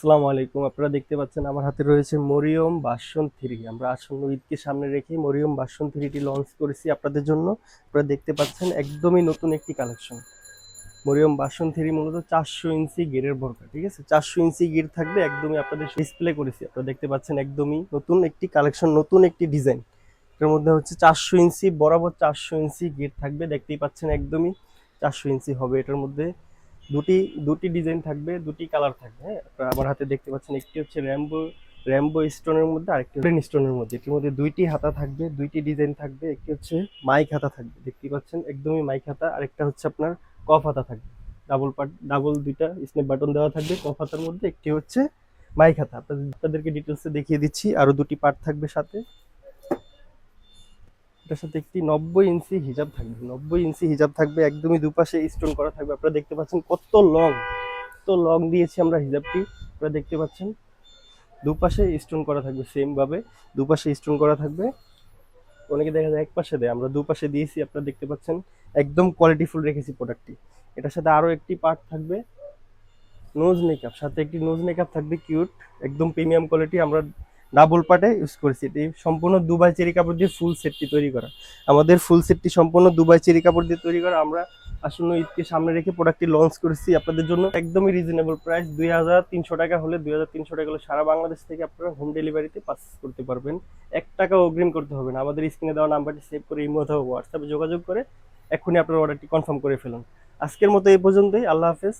আসসালামু আলাইকুম। আপনারা দেখতে পাচ্ছেন আমার হাতে রয়েছে মরিয়ম বাসন থ্রি। আমরা আসন্ন ঈদকে সামনে রেখে মরিয়ম বাসন থ্রিটি লঞ্চ করেছি আপনাদের জন্য। আপনারা দেখতে পাচ্ছেন একদমই নতুন একটি কালেকশন মরিয়ম বাসন থ্রি মূলত চারশো ইঞ্চি গিরের ভরকা ঠিক আছে? চারশো ইঞ্চি গির থাকবে একদমই আপনাদের ডিসপ্লে করেছি। আপনারা দেখতে পাচ্ছেন একদমই নতুন একটি কালেকশন নতুন একটি ডিজাইন এর মধ্যে হচ্ছে চারশো ইঞ্চি, বরাবর চারশো ইঞ্চি গির থাকবে। দেখতেই পাচ্ছেন একদমই চারশো ইঞ্চি হবে এটার মধ্যে। দুটি দুটি ডিজাইন থাকবে, দুটি কালার থাকবে হ্যাঁ? আমার হাতে দেখতে পাচ্ছেন, একটি হচ্ছে র্যাম্বো র্যাম্বো স্টোনের মধ্যে, আরেকটি ব্রেন স্টোনের মধ্যে। এটির মধ্যে দুইটি হাতা থাকবে, দুইটি ডিজাইন থাকবে, একটি হচ্ছে মাইক হাতা থাকবে। দেখতে পাচ্ছেন, একদমই মাইক হাতা, আরেকটা হচ্ছে আপনার কফ হাতা থাকবে। ডাবল পার্ট ডাবল দুইটা স্নেপ বাটন দেওয়া থাকবে কফ হাতার মধ্যে, একটি হচ্ছে মাইক হাতা। আপনাদের আপনাদেরকে ডিটেলসে দেখিয়ে দিচ্ছি, আরও দুটি পার্ট থাকবে সাথে। এটার সাথে একটি নব্বই ইঞ্চি হিজাব থাকবে। নব্বই ইঞ্চি হিজাব থাকবে, একদমই দুপাশে স্টোন করা থাকবে। আপনারা দেখতে পাচ্ছেন কত লং কত লং দিয়েছি আমরা হিজাবটি। আপনারা দেখতে পাচ্ছেন দুপাশে স্টোন করা থাকবে সেমভাবে দুপাশে স্টোন করা থাকবে। অনেকে দেখা যায় এক পাশে দেয়, আমরা দুপাশে দিয়েছি, আপনারা দেখতে পাচ্ছেন একদম কোয়ালিটিফুল রেখেছি প্রোডাক্টটি এটার সাথে আরও একটি পার্ট থাকবে নোজ মেকআপ সাথে একটি নোজ মেকআপ থাকবে কিউট একদম প্রিমিয়াম কোয়ালিটি আমরা ডাবল পার্টে ইউজ করেছি এটি সম্পূর্ণ দুবাই চেরি কাপড় দিয়ে ফুল সেটটি তৈরি করা। আমাদের ফুল সেটটি সম্পূর্ণ দুবাই চেরি কাপড় দিয়ে তৈরি করা। আমরা আসন্ন ঈদকে সামনে রেখে প্রোডাক্টটি লঞ্চ করেছি আপনাদের জন্য। একদমই রিজনেবল প্রাইস দুই হাজার তিনশো টাকা হলে দুই হাজার তিনশো টাকা হলে সারা বাংলাদেশ থেকে আপনারা হোম ডেলিভারিতে পারচেস করতে পারবেন। এক টাকা অগ্রিম করতে হবে না। আমাদের স্ক্রিনে দেওয়া নাম্বারটি সেভ করে ইমো অথবা হোয়াটসঅ্যাপে যোগাযোগ করে এখনই আপনার অর্ডারটি কনফার্ম করে ফেলুন। আজকের মতো এই পর্যন্তই। আল্লাহ হাফেজ।